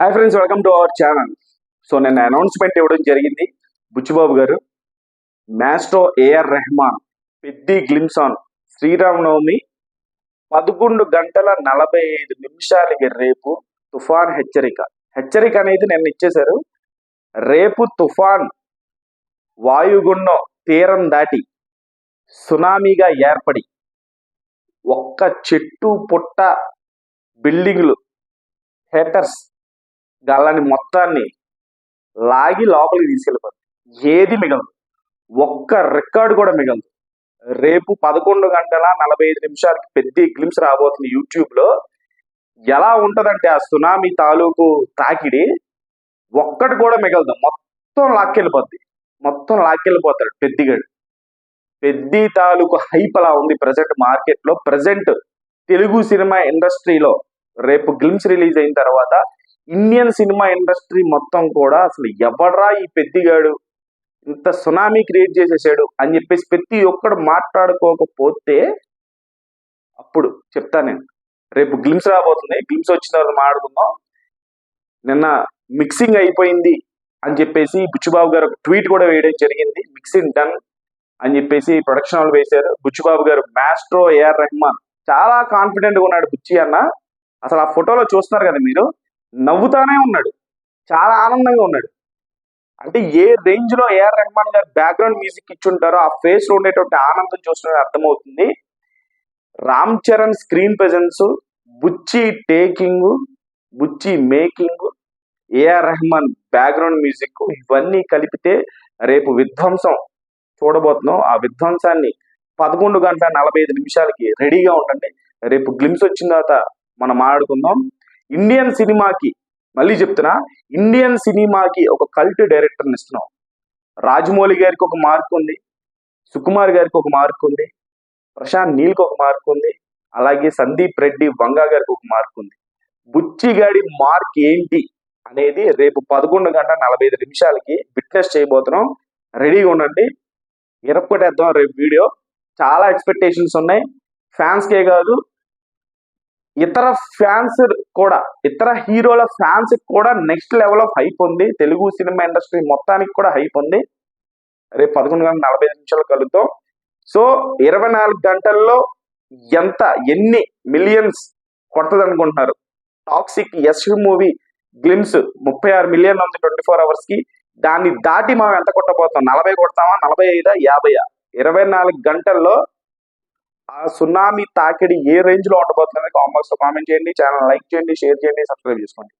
Hi friends welcome to our channel so నిన్న announcement ఇవ్వడం జరిగింది. Buchibabu garu maestro AR Rahman Peddi glimpse on Sriramanavami పదకొండు గంటల నలభై ఐదు నిమిషాలకి రేపు తుఫాన్ హెచ్చరిక. హెచ్చరిక అనేది నిన్న ఇచ్చేశారు. రేపు తుఫాన్ వాయుగుండం తీరం దాటి సునామీగా ఏర్పడి ఒక్క చెట్టు పుట్ట బిల్డింగ్లు హేటర్స్ గల్లని మొత్తాన్ని లాగి లోపలికి తీసుకెళ్ళిపోతుంది ఏది మిగలదు. ఒక్క రికార్డు కూడా మిగలదు. రేపు పదకొండు గంటల నలభై ఐదు నిమిషాలకి పెద్ద గ్లిమ్స్ రాబోతుంది యూట్యూబ్లో ఎలా ఉంటదంటే ఆ సునామీ తాలూకు తాకిడి ఒక్కటి కూడా మిగలదు. మొత్తం లాక్కెళ్ళిపోద్ది. మొత్తం లాక్కెళ్ళిపోతాడు పెద్దిగాడు. పెద్ది తాలూకు హైప్ అలా ఉంది ప్రజెంట్ మార్కెట్లో ప్రజెంట్ తెలుగు సినిమా ఇండస్ట్రీలో రేపు గ్లిమ్స్ రిలీజ్ అయిన తర్వాత ఇండియన్ సినిమా ఇండస్ట్రీ మొత్తం కూడా అసలు ఎవడ్రా ఈ పెద్దిగాడు? ఇంత సునామీ క్రియేట్ చేసేసాడు అని చెప్పేసి ప్రతి ఒక్కడు మాట్లాడుకోకపోతే అప్పుడు చెప్తా నేను. రేపు గ్లిమ్స్ రాబోతుంది. గ్లిమ్స్ వచ్చిన తర్వాత మాట్లాడుకుందాం. నిన్న మిక్సింగ్ అయిపోయింది అని చెప్పేసి బుచ్చుబాబు గారు ఒక ట్వీట్ కూడా వేయడం జరిగింది. మిక్సింగ్ డన్ అని చెప్పేసి ప్రొడక్షన్ వాళ్ళు వేశారు. బుచ్చుబాబు గారు మాస్ట్రో ఏఆర్ రెహమాన్. చాలా కాన్ఫిడెంట్గా ఉన్నాడు బుచ్చి అన్న. అసలు ఆ ఫోటోలో చూస్తున్నారు కదా మీరు? నవ్వుతానే ఉన్నాడు. చాలా ఆనందంగా ఉన్నాడు. అంటే ఏ రేంజ్లో ఏఆర్ రెహమాన్ గారు బ్యాక్గ్రౌండ్ మ్యూజిక్ ఇచ్చుంటారో ఆ ఫేస్లో ఉండేటువంటి ఆనందం చూసిన అర్థమవుతుంది. Ram Charan screen presence Buchi taking Buchi making AR Rahman background music ఇవన్నీ కలిపితే రేపు విధ్వంసం చూడబోతున్నాం. ఆ విధ్వంసాన్ని పదకొండు గంటల నలభై ఐదు నిమిషాలకి రెడీగా ఉండండి. రేపు గ్లిమ్స్ వచ్చిన తర్వాత మనం మాట్లాడుకుందాం ఇండియన్ సినిమాకి మళ్ళీ చెప్తున్నా ఇండియన్ సినిమాకి ఒక కల్ట్ డైరెక్టర్ని ఇస్తున్నాం. రాజమౌళి గారికి ఒక మార్క్ ఉంది సుకుమార్ గారికి ఒక మార్క్ ఉంది ప్రశాంత్ నీల్కి ఒక మార్క్ ఉంది అలాగే సందీప్ రెడ్డి వంగా గారికి ఒక మార్క్ ఉంది. బుచ్చిగాడి మార్క్ ఏంటి అనేది రేపు పదకొండు గంట నలభై ఐదు నిమిషాలకి విట్నెస్ చేయబోతున్నాం. రెడీగా ఉండండి. ఇరప్పటేద్దాం రేపు వీడియో. చాలా ఎక్స్పెక్టేషన్స్ ఉన్నాయి. ఫ్యాన్స్కే కాదు ఇతర ఫ్యాన్స్ కూడా ఇతర హీరోల ఫ్యాన్స్ కూడా నెక్స్ట్ లెవెల్ ఆఫ్ హైప్ ఉంది. తెలుగు సినిమా ఇండస్ట్రీ మొత్తానికి కూడా హైప్ ఉంది. రేపు పదకొండు గంటల నలభై నిమిషాలు కలుగుతాం సో ఇరవై నాలుగు గంటల్లో ఎంత ఎన్ని మిలియన్స్ కొట్టదు అనుకుంటున్నారు టాక్సిక్ యశ్ మూవీ గ్లిమ్స్ ముప్పై ఆరు మిలియన్ ఉంది ట్వంటీ ఫోర్ అవర్స్కి దాన్ని దాటి మనం ఎంత కొట్టబోతాం? నలభై కొడతామా? నలభై ఐదా? యాభై ఇరవై నాలుగు గంటల్లో ఆ సునామీ తాకిడి ఏ రేంజ్లో ఉండబోతుంది కామెంట్స్లో కామెంట్ చేయండి. ఛానల్ లైక్ చేయండి షేర్ చేయండి సబ్స్క్రైబ్ చేసుకోండి.